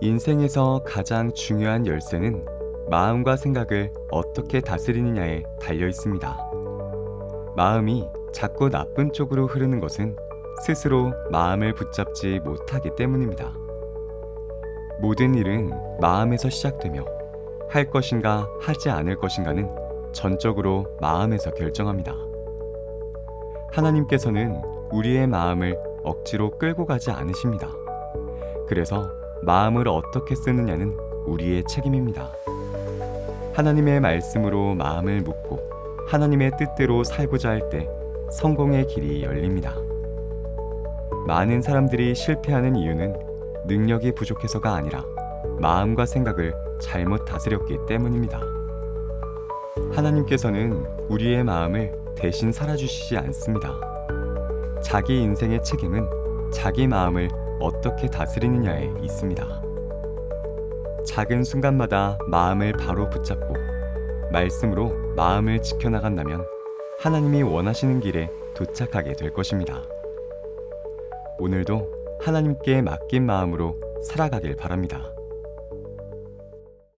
인생에서 가장 중요한 열쇠는 마음과 생각을 어떻게 다스리느냐에 달려 있습니다. 마음이 자꾸 나쁜 쪽으로 흐르는 것은 스스로 마음을 붙잡지 못하기 때문입니다. 모든 일은 마음에서 시작되며 할 것인가 하지 않을 것인가는 전적으로 마음에서 결정합니다. 하나님께서는 우리의 마음을 억지로 끌고 가지 않으십니다. 그래서 마음을 어떻게 쓰느냐는 우리의 책임입니다. 하나님의 말씀으로 마음을 묵고 하나님의 뜻대로 살고자 할 때 성공의 길이 열립니다. 많은 사람들이 실패하는 이유는 능력이 부족해서가 아니라 마음과 생각을 잘못 다스렸기 때문입니다. 하나님께서는 우리의 마음을 대신 살아주시지 않습니다. 자기 인생의 책임은 자기 마음을 어떻게 다스리느냐에 있습니다. 작은 순간마다 마음을 바로 붙잡고 말씀으로 마음을 지켜나간다면 하나님이 원하시는 길에 도착하게 될 것입니다. 오늘도 하나님께 맡긴 마음으로 살아가길 바랍니다.